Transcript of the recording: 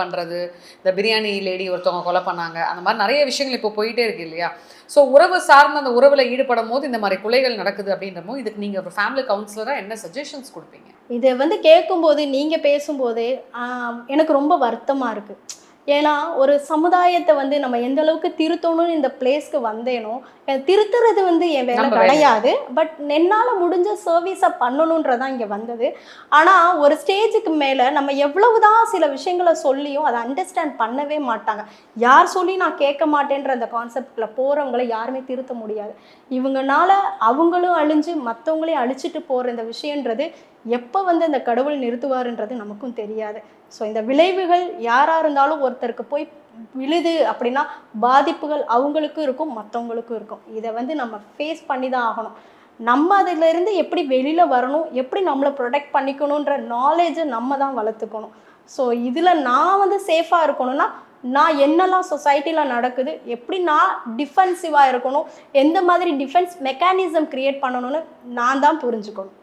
பண்ணுறது இந்த பிரியாணி லேடி ஒருத்தவங்க கொலை பண்ணாங்க அந்த மாதிரி நிறைய விஷயங்கள் இப்போ போயிட்டே இருக்கு இல்லையா? ஸோ உறவு சார்ந்த அந்த உறவில் ஈடுபடும் போது இந்த மாதிரி கொலைகள் நடக்குது அப்படின்றமோ இதுக்கு நீங்கள் ஒரு ஃபேமிலி கவுன்சிலராக என்ன சஜஷன்ஸ் கொடுப்பீங்க? இதை வந்து கேட்கும்போது நீங்கள் பேசும்போதே எனக்கு ரொம்ப வருத்தமாக இருக்குது ஏன்னா ஒரு சமுதாயத்தை வந்து நம்ம எந்த அளவுக்கு திருத்தணும்னு இந்த பிளேஸ்க்கு வந்தேனோ திருத்துறது வந்து என் வேலை. கிடையாது. பட் என்னால் முடிஞ்ச சர்வீஸை பண்ணணுன்றதான் இங்கே வந்தது. ஆனால் ஒரு ஸ்டேஜுக்கு மேலே நம்ம எவ்வளவுதான் சில விஷயங்களை சொல்லியும் அதை அண்டர்ஸ்டாண்ட் பண்ணவே மாட்டாங்க. யார் சொல்லி நான் கேட்க மாட்டேன்ற அந்த கான்செப்ட்ல போகிறவங்கள யாருமே திருத்த முடியாது. இவங்கனால அவங்களும் அழிஞ்சு மற்றவங்களையும் அழிச்சிட்டு போகிற இந்த விஷயன்றது எப்போ வந்து இந்த கடவுள் நிறுத்துவாருன்றது நமக்கும் தெரியாது. ஸோ இந்த விளைவுகள் யாராக இருந்தாலும் ஒருத்தருக்கு போய் விழுது அப்படின்னா பாதிப்புகள் அவங்களுக்கும் இருக்கும் மற்றவங்களுக்கும் இருக்கும். இதை வந்து நம்ம ஃபேஸ் பண்ணி தான் ஆகணும். நம்ம அதிலிருந்து எப்படி வெளியில் வரணும் எப்படி நம்மளை ப்ரொடெக்ட் பண்ணிக்கணுன்ற நாலேஜை நம்ம தான் வளர்த்துக்கணும். ஸோ இதில் நான் வந்து சேஃபாக இருக்கணும்னா நான் என்னெல்லாம் சொசைட்டியில் நடக்குது எப்படி நான் டிஃபென்சிவாக இருக்கணும் எந்த மாதிரி டிஃபென்ஸ் மெக்கானிசம் க்ரியேட் பண்ணணும்னு நான் தான் புரிஞ்சுக்கணும்.